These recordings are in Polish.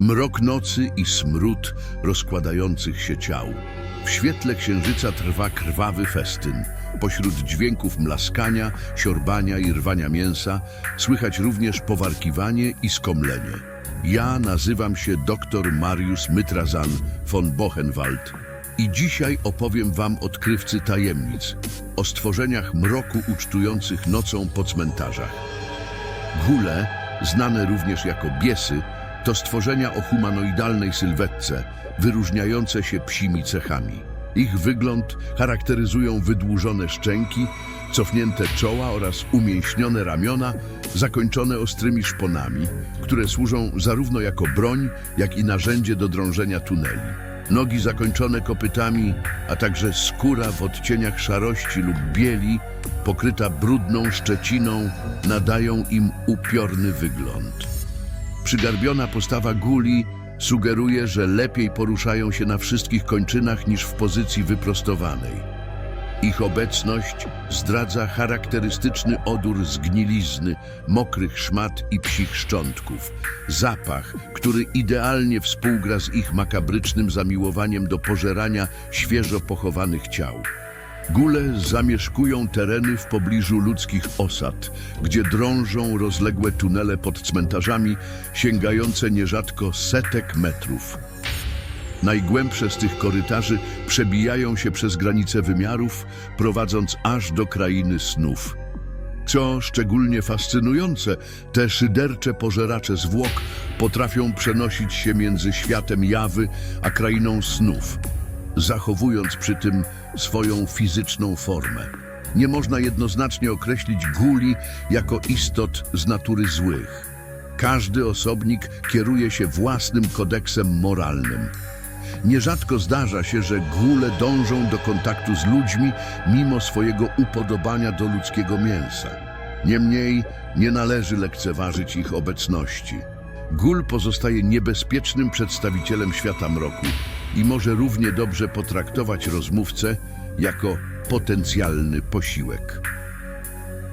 Mrok nocy i smród rozkładających się ciał. W świetle księżyca trwa krwawy festyn. Pośród dźwięków mlaskania, siorbania i rwania mięsa słychać również powarkiwanie i skomlenie. Ja nazywam się dr Mariusz Mytrazan von Bochenwald i dzisiaj opowiem wam odkrywcy tajemnic o stworzeniach mroku ucztujących nocą po cmentarzach. Gule, znane również jako biesy, to stworzenia o humanoidalnej sylwetce, wyróżniające się psimi cechami. Ich wygląd charakteryzują wydłużone szczęki, cofnięte czoła oraz umięśnione ramiona, zakończone ostrymi szponami, które służą zarówno jako broń, jak i narzędzie do drążenia tuneli. Nogi zakończone kopytami, a także skóra w odcieniach szarości lub bieli, pokryta brudną szczeciną, nadają im upiorny wygląd. Przygarbiona postawa guli sugeruje, że lepiej poruszają się na wszystkich kończynach niż w pozycji wyprostowanej. Ich obecność zdradza charakterystyczny odór zgnilizny, mokrych szmat i psich szczątków. Zapach, który idealnie współgra z ich makabrycznym zamiłowaniem do pożerania świeżo pochowanych ciał. Góle zamieszkują tereny w pobliżu ludzkich osad, gdzie drążą rozległe tunele pod cmentarzami, sięgające nierzadko setek metrów. Najgłębsze z tych korytarzy przebijają się przez granice wymiarów, prowadząc aż do krainy snów. Co szczególnie fascynujące, te szydercze pożeracze zwłok potrafią przenosić się między światem jawy a krainą snów, zachowując przy tym swoją fizyczną formę. Nie można jednoznacznie określić guli jako istot z natury złych. Każdy osobnik kieruje się własnym kodeksem moralnym. Nierzadko zdarza się, że góle dążą do kontaktu z ludźmi mimo swojego upodobania do ludzkiego mięsa. Niemniej nie należy lekceważyć ich obecności. Gól pozostaje niebezpiecznym przedstawicielem świata mroku i może równie dobrze potraktować rozmówcę jako potencjalny posiłek.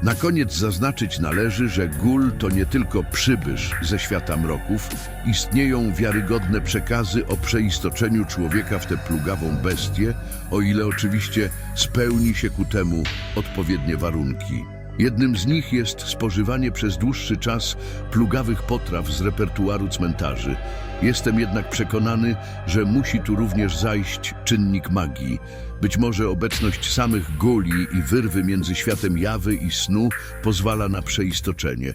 Na koniec zaznaczyć należy, że gól to nie tylko przybysz ze świata mroków, istnieją wiarygodne przekazy o przeistoczeniu człowieka w tę plugawą bestię, o ile oczywiście spełni się ku temu odpowiednie warunki. Jednym z nich jest spożywanie przez dłuższy czas plugawych potraw z repertuaru cmentarzy. Jestem jednak przekonany, że musi tu również zajść czynnik magii. Być może obecność samych goli i wyrwy między światem jawy i snu pozwala na przeistoczenie.